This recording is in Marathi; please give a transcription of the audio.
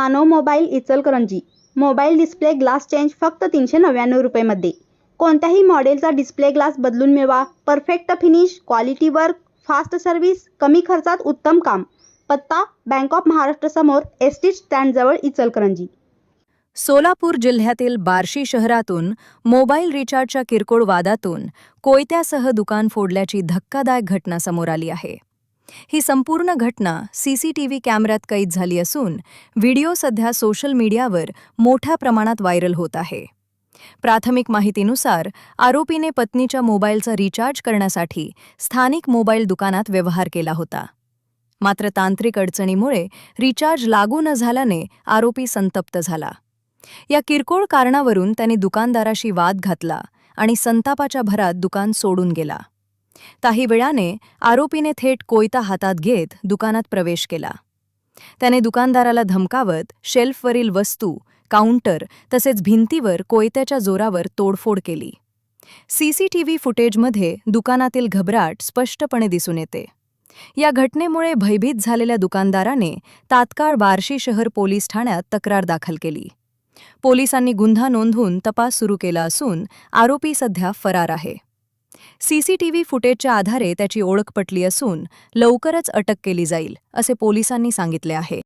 Manav mobile Ichalkaranji. Mobile display glass change फक्त तीनशे नव्याण्णव रुपयेमध्ये. कोणत्याही मॉडेलचा डिस्प्ले ग्लास बदलून मिळवा. Perfect finish quality work fast service कमी खर्चात उत्तम काम. पत्ता बँक ऑफ महाराष्ट्र समोर एस टी स्टँडजवळ इचलकरंजी. सोलापूर जिल्ह्यातील बार्शी शहरातून मोबाईल रिचार्जच्या किरकोळ वादातून कोयत्यासह दुकान फोडल्याची धक्कादायक घटना समोर आली आहे. ही संपूर्ण घटना सीसीटीव्ही कॅमेऱ्यात कैद झाली असून व्हिडिओ सध्या सोशल मीडियावर मोठ्या प्रमाणात व्हायरल होत आहे. प्राथमिक माहितीनुसार आरोपीने पत्नीच्या मोबाईलचा रिचार्ज करण्यासाठी स्थानिक मोबाईल दुकानात व्यवहार केला होता. मात्र तांत्रिक अडचणीमुळे रिचार्ज लागू न झाल्याने आरोपी संतप्त झाला. या किरकोळ कारणावरून त्याने दुकानदाराशी वाद घातला आणि संतापाच्या भरात दुकान सोडून गेला. काही वेळाने आरोपीने थेट कोयता हातात घेत दुकानात प्रवेश केला. त्याने दुकानदाराला धमकावत शेल्फवरील वस्तू काउंटर तसेच भिंतीवर कोयत्याच्या जोरावर तोडफोड केली. सीसीटीव्ही फुटेजमध्ये दुकानातील घबराट स्पष्टपणे दिसून येते. या घटनेमुळे भयभीत झालेल्या दुकानदाराने तात्काळ बार्शी शहर पोलीस ठाण्यात तक्रार दाखल केली. पोलिसांनी गुन्हा नोंदवून तपास सुरू केला असून आरोपी सध्या फरार आहे. सीसीटीव्ही फुटेजच्या आधारे त्याची ओळख पटली असून लवकरच अटक केली जाईल असे पोलिसांनी सांगितले आहे.